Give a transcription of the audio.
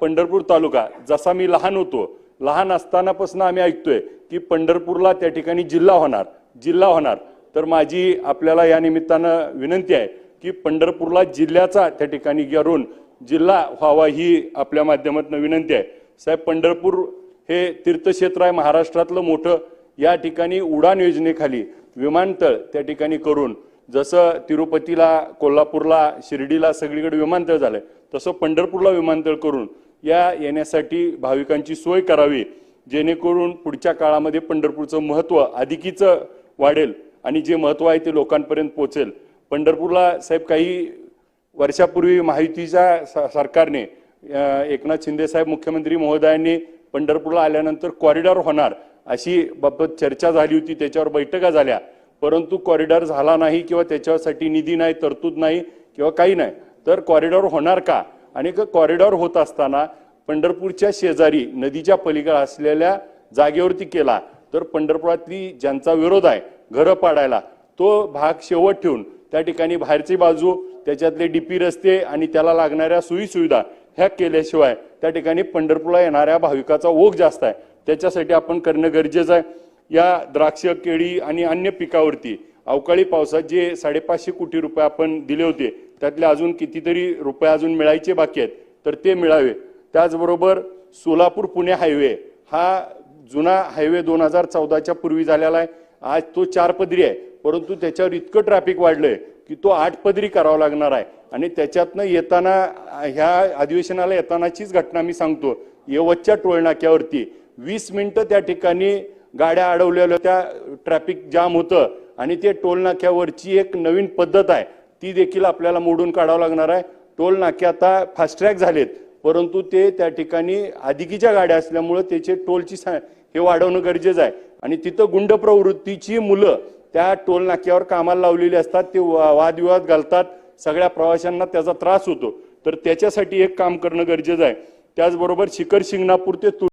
पंढरपूर तालुका जसा मी लहान होतो लहान असतानापासून आम्ही ऐकतोय की पंढरपूरला त्या ठिकाणी जिल्हा होणार जिल्हा होणार. तर माझी आपल्याला या निमित्तानं विनंती आहे की पंढरपूरला जिल्ह्याचा त्या ठिकाणी करून जिल्हा व्हावा ही आपल्या माध्यमातून विनंती आहे. साहेब पंढरपूर हे तीर्थक्षेत्र आहे महाराष्ट्रातलं मोठं. या ठिकाणी उडान योजनेखाली विमानतळ त्या ठिकाणी करून जसं तिरुपतीला कोल्हापूरला शिर्डीला सगळीकडे विमानतळ झालंय तसं पंढरपूरला विमानतळ करून या येण्यासाठी भाविकांची सोय करावी जेणेकरून पुढच्या काळामध्ये पंढरपूरचं महत्त्व अधिकीचं वाढेल आणि जे महत्त्व आहे ते लोकांपर्यंत पोचेल पंढरपूरला साहेब काही वर्षापूर्वी महायुतीच्या सरकारने एकनाथ शिंदेसाहेब मुख्यमंत्री महोदयांनी पंढरपूरला आल्यानंतर कॉरिडॉर होणार अशी बाबत चर्चा झाली होती त्याच्यावर बैठका झाल्या. परंतु कॉरिडॉर झाला नाही किंवा त्याच्यासाठी निधी नाही तरतूद नाही किंवा काही नाही. तर कॉरिडॉर होणार का? आणि कॉरिडॉर होत असताना पंढरपूरच्या शेजारी नदीच्या पलीकडे असलेल्या जागेवरती केला. तर पंढरपुरातली ज्यांचा विरोध आहे घरं पाडायला तो भाग शेवट ठेवून त्या ठिकाणी बाहेरची बाजू त्याच्यातले डीपी रस्ते आणि त्याला लागणाऱ्या सोयी सुविधा ह्या केल्याशिवाय त्या ठिकाणी पंढरपूरला येणाऱ्या भाविकाचा ओघ जास्त आहे. त्याच्यासाठी आपण करणं गरजेचं आहे. या द्राक्ष केळी आणि अन्य पिकावरती अवकाळी पावसात जे साडेपाचशे कोटी रुपये आपण दिले होते त्यातले अजून कितीतरी रुपये अजून मिळायचे बाकी आहेत तर ते मिळावे. त्याचबरोबर सोलापूर पुणे हायवे हा जुना हायवे दोन हजार चौदाच्या पूर्वी झालेला आहे. आज तो चार पदरी आहे परंतु त्याच्यावर इतकं ट्रॅफिक वाढलंय की तो आठ पदरी करावा लागणार आहे. आणि त्याच्यातनं येताना ह्या अधिवेशनाला येतानाचीच घटना मी सांगतो. यवतच्या टोळनाक्यावरती वीस मिनिटं त्या ठिकाणी गाड्या अडवलेल्या त्या ट्रॅफिक जाम होतं. आणि ते टोलनाक्यावरची एक नवीन पद्धत आहे. ती देखील आपल्याला मोडून काढावं लागणार आहे. टोल नाके आता फास्ट्रॅग झालेत. परंतु ते त्या ठिकाणी आदिकीच्या गाड्या असल्यामुळं त्याचे टोलची सा- हे वाढवणं गरजेचं आहे. आणि तिथं गुंड प्रवृत्तीची मुलं त्या टोल नाक्यावर कामाला लावलेली असतात. ते वा- वादविवाद घालतात. सगळ्या प्रवाशांना त्याचा त्रास होतो. तर त्याच्यासाठी एक काम करणं गरजेचं आहे. त्याचबरोबर शिखर शिंगणापूर ते